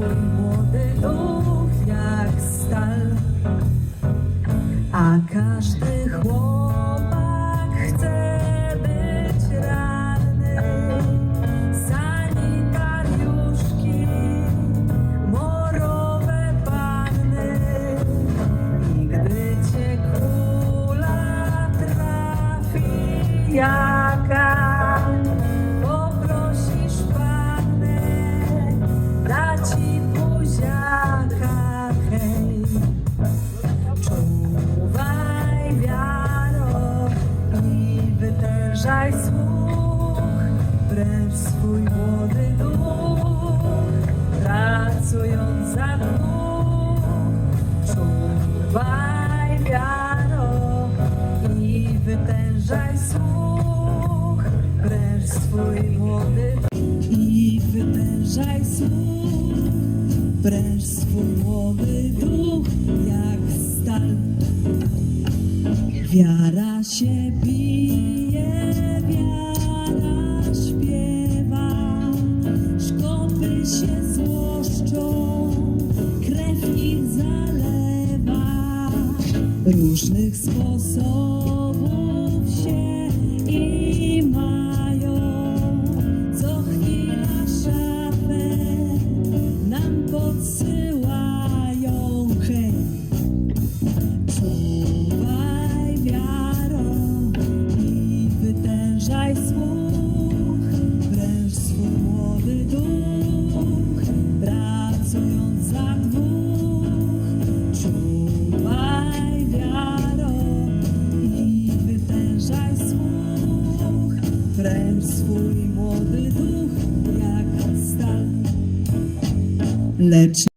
mój młody duch jak stal, a każdy chłopak chce być ranny. Sanitariuszki, morowe panny, i gdy cię kula trafi jaka. Wypuszczaj słuch, precz swój młody duch, pracując za dół, czuwaj wiaro i wytężaj słuch, precz swój młody duch i wytężaj słuch, precz swój młody duch jak stal. Wiara się bije. Różnych sposobów się i mają, co chwila szafę nam podsyłają. Wytężaj słuch, pręż swój młody duch, pracując za dwóch. Czuwaj wiarą i wytężaj słuch, pręż swój młody duch jak. Lecz